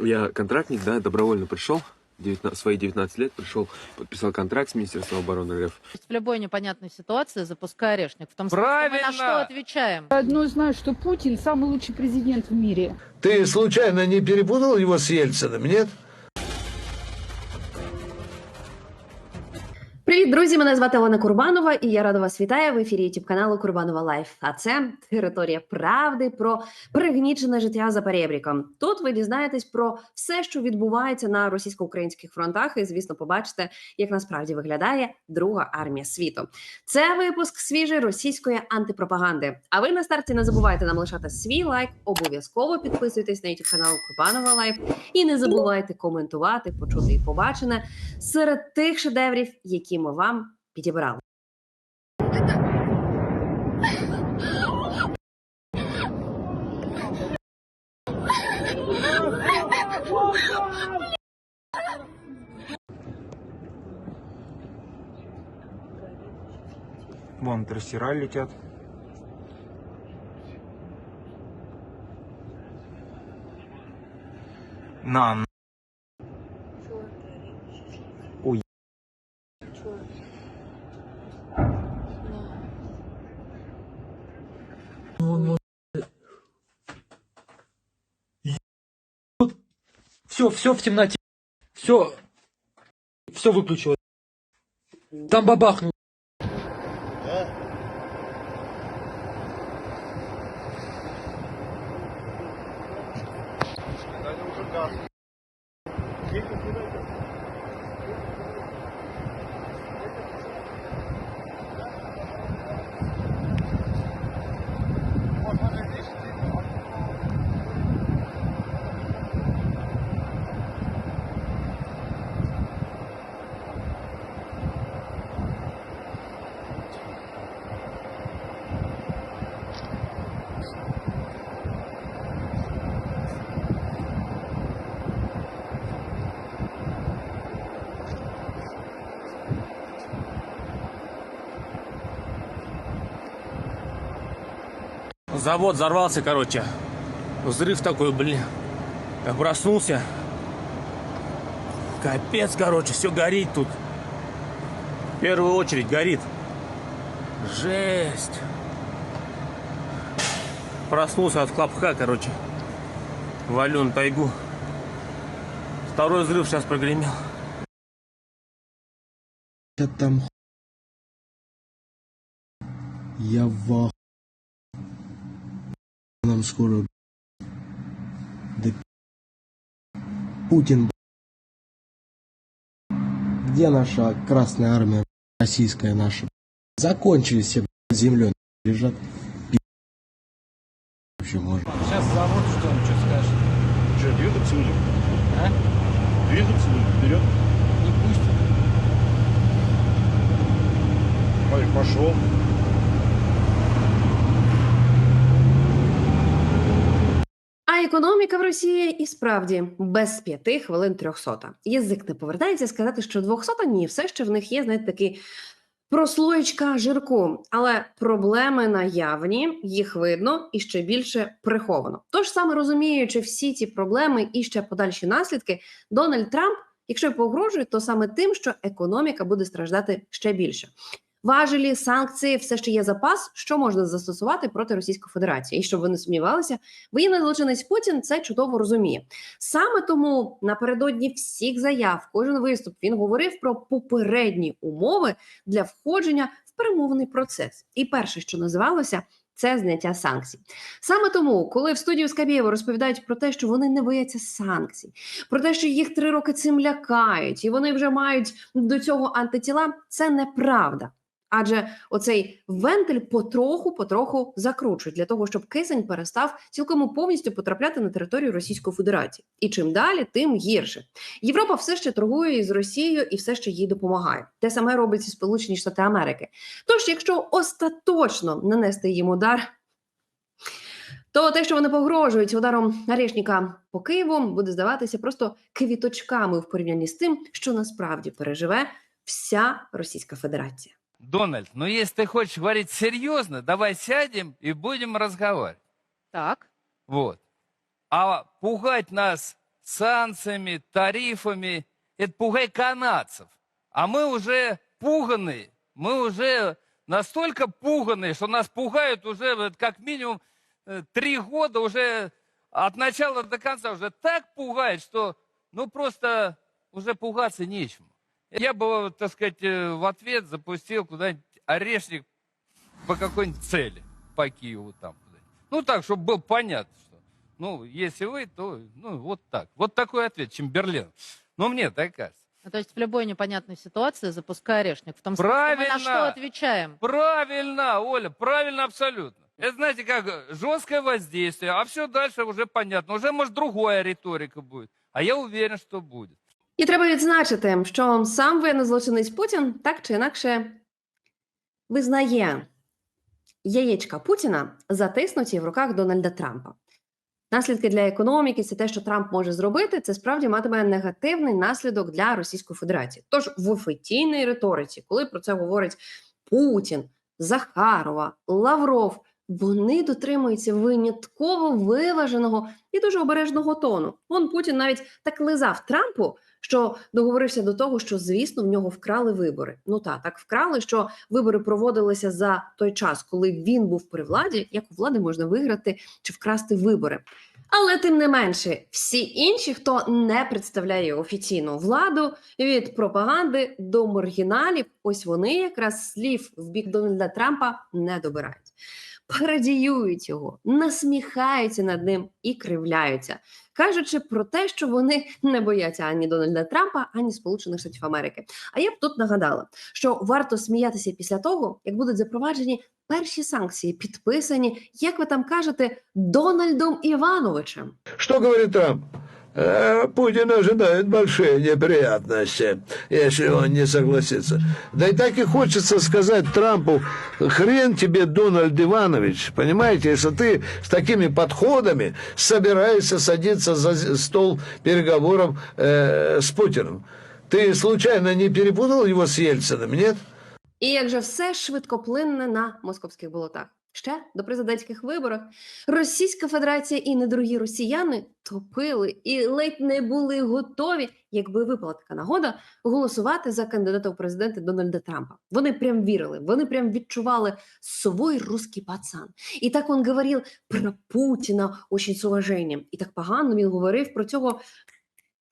Я контрактник, да, добровольно пришел, 19, свои 19 лет пришел, подписал контракт с Министерством обороны РФ. То есть в любой непонятной ситуации запускай орешник. В том смысле, мы на Правильно! что отвечаем? Одно знаю, что Путин самый лучший президент в мире. Ты случайно не перепутал его с Ельциным, нет? Привіт, друзі! Мене звати Олена Курбанова, і я рада вас вітаю в ефірі youtube каналу Курбанова Лайф. А це територія правди про пригнічене життя за перебріком. Тут ви дізнаєтесь про все, що відбувається на російсько-українських фронтах, і звісно, побачите, як насправді виглядає Друга армія світу. Це випуск свіжої російської антипропаганди. А ви на старті не забувайте нам лишати свій лайк, обов'язково підписуйтесь на youtube канал Курбанова Лайф і не забувайте коментувати, почути і побачене серед тих шедеврів, які ми вам підібрали. Вон трассера летят. На. Все, в темноте. Все. Все выключилось. Там бабахнул. Завод взорвался, короче. Взрыв такой, блин. Я проснулся. Капец, короче, все горит тут. В первую очередь горит. Жесть. Проснулся от хлопка, короче. Валю на тайгу. Второй взрыв сейчас прогремел. Там Я в Нам скоро Да Путин Где наша Красная Армия Российская наша Закончились все землей Лежат Вообще можно Сейчас завод, что он что скажет? Что, двигаться будем? А? Двигаться будем? Вперед. Не пустит. Ой, пошел. Економіка в Росії і справді без п'яти хвилин трьохсота. Язик не повертається сказати, що двохсота ні, все ще в них є, знаєте, такий прослоєчка жирку. Але проблеми наявні, їх видно і ще більше приховано. Тож саме розуміючи всі ці проблеми і ще подальші наслідки, Дональд Трамп, якщо погрожує, то саме тим, що економіка буде страждати ще більше. Важелі, санкції, все ще є запас, що можна застосувати проти Російської Федерації. І щоб ви не сумнівалися, Воєнний злочинець Путін це чудово розуміє. Саме тому напередодні всіх заяв, кожен виступ він говорив про попередні умови для входження в перемовний процес. І перше, що називалося. Це зняття санкцій. Саме тому, коли в студію Скабєєва розповідають про те, що вони не бояться санкцій, про те, що їх три роки цим лякають, і вони вже мають до цього антитіла, це неправда. Адже оцей вентиль потроху потроху закручують для того, щоб кисень перестав цілком повністю потрапляти на територію Російської Федерації. І чим далі, тим гірше. Європа все ще торгує із Росією і все ще їй допомагає. Те саме робить і Сполучені Штати Америки. Тож, якщо остаточно нанести їм удар. То те, що вони погрожують ударом Арешніка по Києву, буде здаватися просто квіточками в порівнянні з тим, що насправді переживе вся Російська Федерація. Дональд, ну если ты хочешь говорить серьезно, давай сядем и будем разговаривать. Так. Вот. А пугать нас санкциями, тарифами. Это пугай канадцев. А мы уже пуганы. Мы уже настолько пуганы, что нас пугают уже как минимум э, три года уже от начала до конца уже так пугает, что ну просто уже пугаться нечему. Я бы, так сказать, э, в ответ запустил куда-нибудь орешник по какой-нибудь цели по Киеву там. Ну так, чтобы было понятно, что ну, если вы, то ну вот так. Вот такой ответ, Чемберлен. Ну, мне так кажется. Ну, то есть в любой непонятной ситуации запускай орешник. В том смысле, мы Правильно. на что отвечаем? Правильно, Оля, правильно абсолютно. Это, знаете, как жесткое воздействие, а все дальше уже понятно. Уже, может, другая риторика будет. А я уверен, что будет. І треба відзначити, що сам воєннозлочинець Путін так чи інакше визнає яєчка Путіна затиснуті в руках Дональда Трампа. Наслідки для економіки це те, що Трамп може зробити, це справді матиме негативний наслідок для Російської Федерації. Тож в офіційній риториці, коли про це говорить Путін, Захарова, Лавров, вони дотримуються винятково виваженого і дуже обережного тону. Вон Путін навіть так лизав Трампу, що договорився до того, що звісно в нього вкрали вибори. Ну та так вкрали, що вибори проводилися за той час, коли він був при владі. Як у влади можна виграти чи вкрасти вибори? Але тим не менше, всі інші, хто не представляє офіційну владу від пропаганди до маргіналів, ось вони якраз слів в бік Дональда Трампа не добирають. Парадіюють його, насміхаються над ним і кривляються, кажучи про те, що вони не бояться ані Дональда Трампа, ані Сполучених Штатів Америки. А я б тут нагадала, що варто сміятися після того, як будуть запроваджені перші санкції, підписані, як ви там кажете, Дональдом Івановичем. Что говорит Трамп? Э, Путин ожидает большие неприятности, если он не согласится. Да и так и хочется сказать Трампу, хрен тебе, Дональд Иванович, понимаете, если ты с такими подходами собираешься садиться за стол переговоров э, с Путиным. Ты случайно не перепутал его с Ельциным, нет? І як же все швидкоплинне на московських болотах. Ще до президентських виборах Російська Федерація і недорогі росіяни топили і ледь не були готові, якби випала така нагода, голосувати за кандидата у президенти Дональда Трампа. Вони прям вірили, вони прям відчували свой русский пацан. І так він говорив про Путіна очень з уваженням. І так погано він говорив про цього,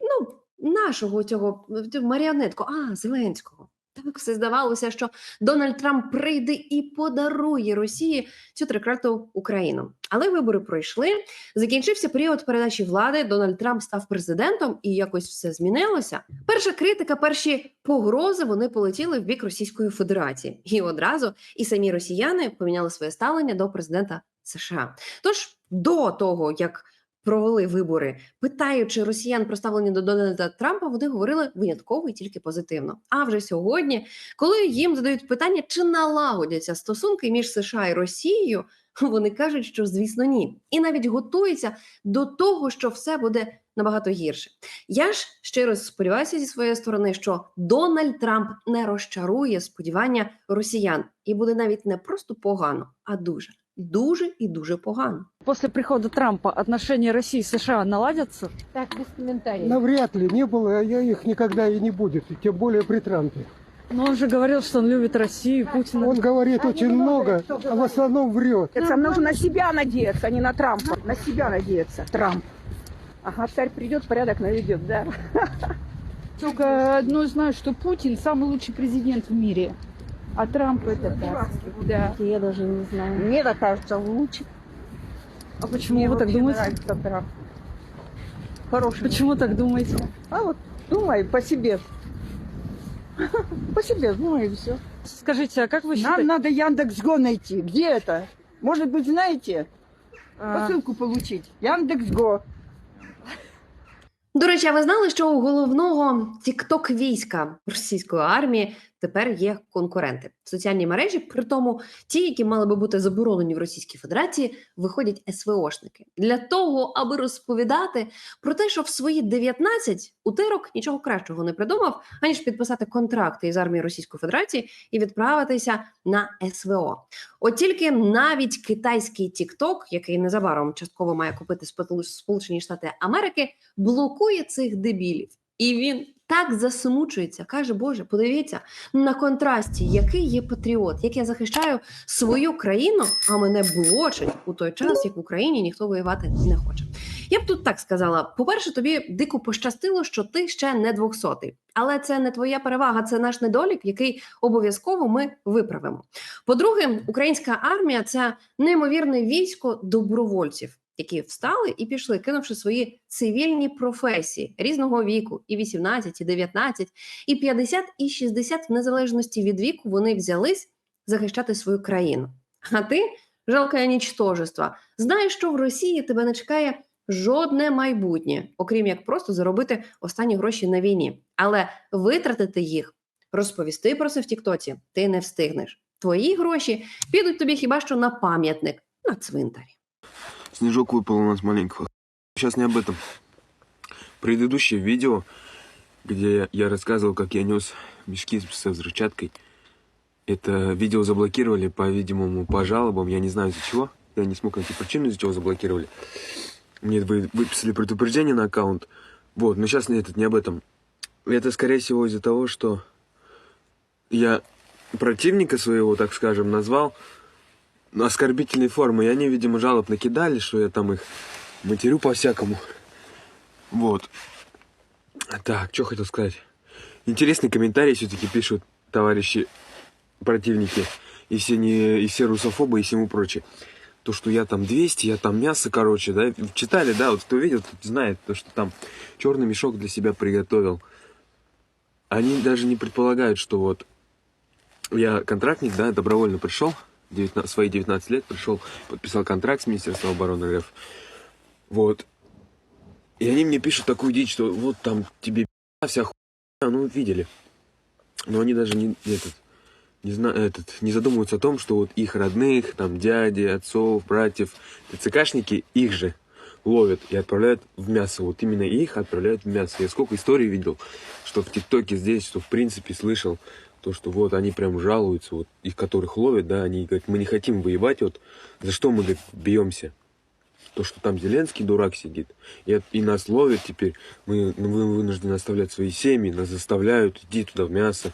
ну, нашого цього маріонетку, а Зеленського. Так все здавалося, що Дональд Трамп прийде і подарує Росії цю трикрату Україну. Але вибори пройшли. Закінчився період передачі влади. Дональд Трамп став президентом, і якось все змінилося. Перша критика, перші погрози вони полетіли в бік Російської Федерації, і одразу і самі росіяни поміняли своє ставлення до президента США. Тож до того як провели вибори, питаючи росіян про ставлення до Дональда Трампа, вони говорили винятково і тільки позитивно. А вже сьогодні, коли їм задають питання, чи налагодяться стосунки між США і Росією, вони кажуть, що звісно ні, і навіть готуються до того, що все буде набагато гірше. Я ж щиро сподіваюся зі своєї сторони, що Дональд Трамп не розчарує сподівання росіян, і буде навіть не просто погано, а дуже, дуже і дуже погано. После прихода Трампа отношения России и США наладятся? Так, без комментариев. Навряд ли, не было, а я их никогда и не будет, и тем более при Трампе. Но он же говорил, что он любит Россию, Путина. Он говорит очень много, а в основном врет. Нам нужно на себя надеяться, а не на Трампа. На себя надеяться. Трамп. Ага, царь придет, порядок наведет, да. Только одно знаю, что Путин самый лучший президент в мире. А Трамп это так. Да. Я даже не знаю. Мне так кажется лучше. А почему Мне вы так вообще думаете? нравится Трамп. Хороший. Почему так думаете? А вот думай по себе. По себе думай и все. Скажите, а как вы Нам считаете? надо Яндекс.Го найти. Где это? Может быть, знаете? А, Посылку получить. Яндекс.Го. До речі, а ви знали, що у головного тікток війська російської армії тепер є конкуренти. Соціальні мережі, при тому ті, які мали би бути заборонені в Російській Федерації, виходять СВОшники для того, аби розповідати про те, що в свої 19 утирок нічого кращого не придумав, аніж підписати контракти із армією Російської Федерації і відправитися на СВО. От тільки навіть китайський TikTok, який незабаром частково має купити Сполучені Штати Америки, блокує цих дебілів. І він так засмучується, каже: Боже, подивіться на контрасті, який є патріот, як я захищаю свою країну, а мене блочать у той час, як в Україні ніхто воювати не хоче. Я б тут так сказала: по-перше, тобі дико пощастило, що ти ще не двохсотий. Але це не твоя перевага, це наш недолік, який обов'язково ми виправимо. По-друге, українська армія це неймовірне військо добровольців, які встали і пішли, кинувши свої цивільні професії різного віку, і 18, і 19, і 50, і 60, в незалежності від віку, вони взялись захищати свою країну. А ти, жалке нічтожество, знаєш, що в Росії тебе не чекає жодне майбутнє, окрім як просто заробити останні гроші на війні. Але витратити їх, розповісти про це в Тіктоці, ти не встигнеш. Твої гроші підуть тобі хіба що на пам'ятник на цвинтарі. Снежок выпал у нас маленького. Сейчас не об этом. Предыдущее видео, где я рассказывал, как я нес мешки со взрывчаткой, это видео заблокировали, по-видимому, по жалобам. Я не знаю из-за чего. Я не смог найти причину, из-за чего заблокировали. Мне вы- выписали предупреждение на аккаунт. Вот, но сейчас этот не об этом. Это, скорее всего, из-за того, что я противника своего, так скажем, назвал оскорбительной формы. И они, видимо, жалоб накидали, что я там их матерю по-всякому. Вот. Так, что хотел сказать. Интересный комментарий все-таки пишут товарищи противники. И все, не, и все русофобы и всему прочее. То, что я там 200, я там мясо, короче, да. Читали, да, вот кто видел, тот знает, то, что там черный мешок для себя приготовил. Они даже не предполагают, что вот я контрактник, да, добровольно пришел, 19, свои 19 лет пришел, подписал контракт с Министерством обороны РФ. Вот. И они мне пишут такую дичь, что вот там тебе вся хуйня, ну видели. Но они даже не этот, не зна, этот, не задумываются о том, что вот их родных, там дяди, отцов, братьев, ТЦКшники их же ловят и отправляют в мясо. Вот именно их отправляют в мясо. Я сколько историй видел, что в ТикТоке здесь, что в принципе слышал, то, что вот они прям жалуются, вот их которых ловят, да, они говорят, мы не хотим воевать, вот за что мы говорит, бьемся. То, что там Зеленский дурак сидит, и, и нас ловят теперь, мы, ну, мы вынуждены оставлять свои семьи, нас заставляют, иди туда в мясо,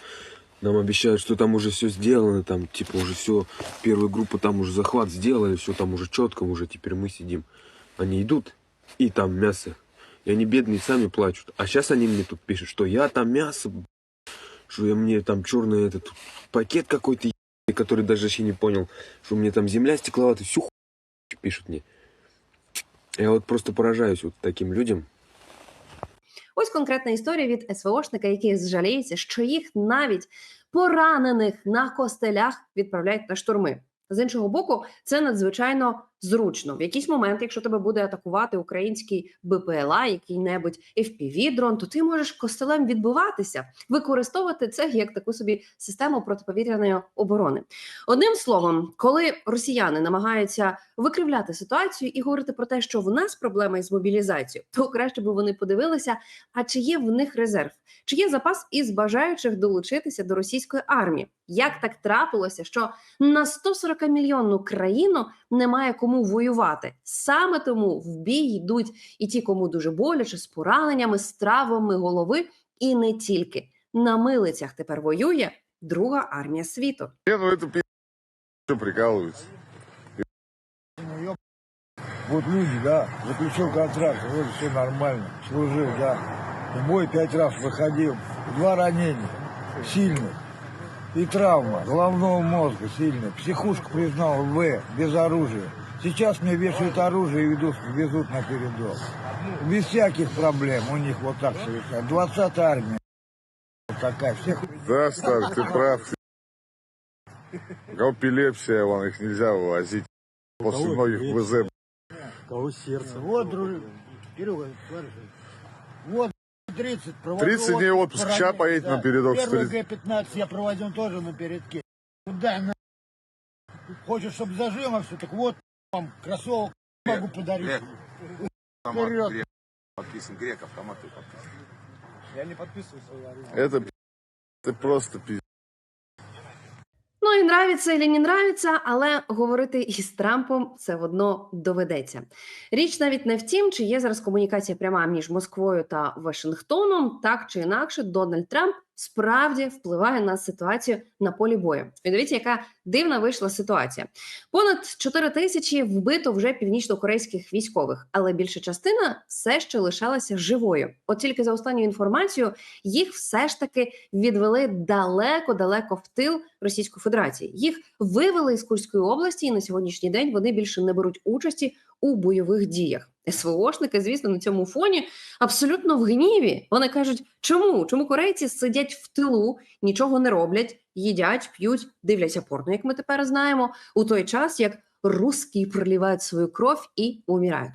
нам обещают, что там уже все сделано, там, типа, уже все, первую группу там уже захват сделали, все там уже четко, уже теперь мы сидим. Они идут, и там мясо. И они бедные сами плачут. А сейчас они мне тут пишут, что я там мясо, что я мне там черный этот пакет какой-то, ебаный, который даже еще не понял, что мне там земля стекловатая, всю хуйню пишут мне. Я вот просто поражаюсь вот таким людям. Ось конкретна історія від СВОшника, який жаліється, що їх навіть поранених на костелях відправляють на штурми. З іншого боку, це надзвичайно зручно. В якийсь момент, якщо тебе буде атакувати український БПЛА, який-небудь FPV-дрон, то ти можеш костелем відбиватися, використовувати це як таку собі систему протиповітряної оборони. Одним словом, коли росіяни намагаються викривляти ситуацію і говорити про те, що в нас проблема із мобілізацією, то краще би вони подивилися, а чи є в них резерв, чи є запас із бажаючих долучитися до російської армії. Як так трапилося, що на 140 мільйонну країну немає кому воювати? Саме тому в бій йдуть і ті, кому дуже боляче, з пораненнями, з травмами голови, і не тільки на милицях тепер воює друга армія світу. Не, ну это пи***, что прикалываются. Вот люди, да, заключил контракт, вроде все нормально, служил, да. В бой пять раз выходил, два ранения сильных И травма головного мозга сильная. Психушку признал В, без оружия. Сейчас мне вешают оружие и ведут, везут на передок. Без всяких проблем у них вот так совершают. 20 армия вот такая, всех Да, Стас, ты прав. Эпилепсия, вон, их нельзя вывозить. После многих ВЗ. Кого сердце. Вот, дружи, Серега, вот 30 30 дней отпуск. Ща поедет на передок. Первый Г-15 я проводил тоже на передке. Куда на... Хочешь, чтобы зажимо все, так вот вам кроссовок могу подарить. Вперед. Подписан. Грек автомат подписан. Я не подписываю оружие. Это, это просто пи***. Ну і нравиться і не нравиться, але говорити із Трампом все одно доведеться. Річ навіть не в тім, чи є зараз комунікація пряма між Москвою та Вашингтоном, так чи інакше, Дональд Трамп справді впливає на ситуацію на полі бою. І яка дивна вийшла ситуація. Понад 4 тисячі вбито вже північно-корейських військових, але більша частина все ще лишалася живою. От тільки за останньою інформацією, їх все ж таки відвели далеко-далеко в тил Російської Федерації. Їх вивели із Курської області, і на сьогоднішній день вони більше не беруть участі у бойових діях. СВОшники, звісно, на цьому фоні абсолютно в гніві. Вони кажуть, чому? Чому корейці сидять в тилу, нічого не роблять, їдять, п'ють, дивляться порно, як ми тепер знаємо, у той час як русські проливають свою кров і умирають.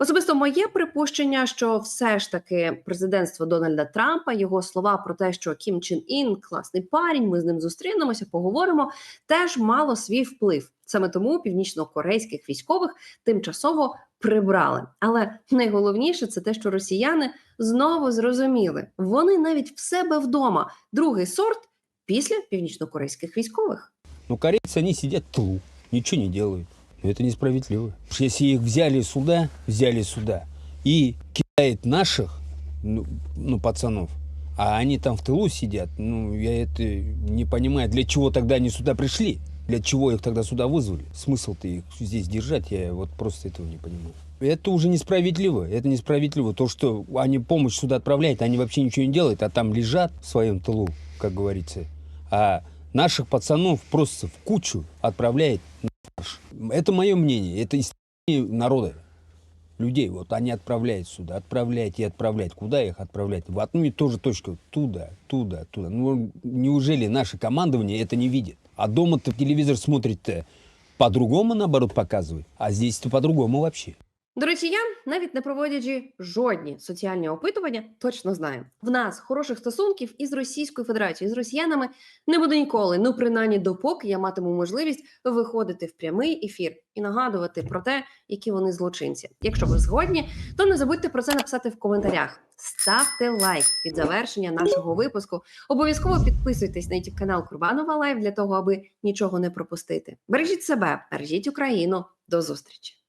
Особисто моє припущення, що все ж таки президентство Дональда Трампа, його слова про те, що Кім Чен Ін класний парень, ми з ним зустрінемося, поговоримо, теж мало свій вплив. Саме тому північно-корейських військових тимчасово прибрали. Але найголовніше це те, що росіяни знову зрозуміли, вони навіть в себе вдома другий сорт після північно-корейських військових. Ну, корейцы, они сидят в тылу, ничего не делают. Но это несправедливо. Если их взяли сюда, взяли сюда, и кидает наших, ну, ну, пацанов, а они там в тылу сидят, ну, я это не понимаю, для чего тогда они сюда пришли? Для чего их тогда сюда вызвали? Смысл-то их здесь держать, я вот просто этого не понимаю. Это уже несправедливо, это несправедливо. То, что они помощь сюда отправляют, они вообще ничего не делают, а там лежат в своем тылу, как говорится. А наших пацанов просто в кучу отправляет на фарш. Это мое мнение, это из народа, людей. Вот они отправляют сюда, отправляют и отправляют. Куда их отправлять? В одну и ту же точку. Туда, туда, туда. Ну, неужели наше командование это не видит? А дома-то телевизор смотрит-то по-другому, наоборот, показывает. А здесь-то по-другому вообще. До росіян, навіть не проводячи жодні соціальні опитування, точно знаємо. В нас хороших стосунків із Російською Федерацією, з росіянами не буде ніколи. Ну, принаймні, допоки я матиму можливість виходити в прямий ефір і нагадувати про те, які вони злочинці. Якщо ви згодні, то не забудьте про це написати в коментарях. Ставте лайк під завершення нашого випуску. Обов'язково підписуйтесь на youtube канал Курбанова Лайв для того, аби нічого не пропустити. Бережіть себе, бережіть Україну. До зустрічі!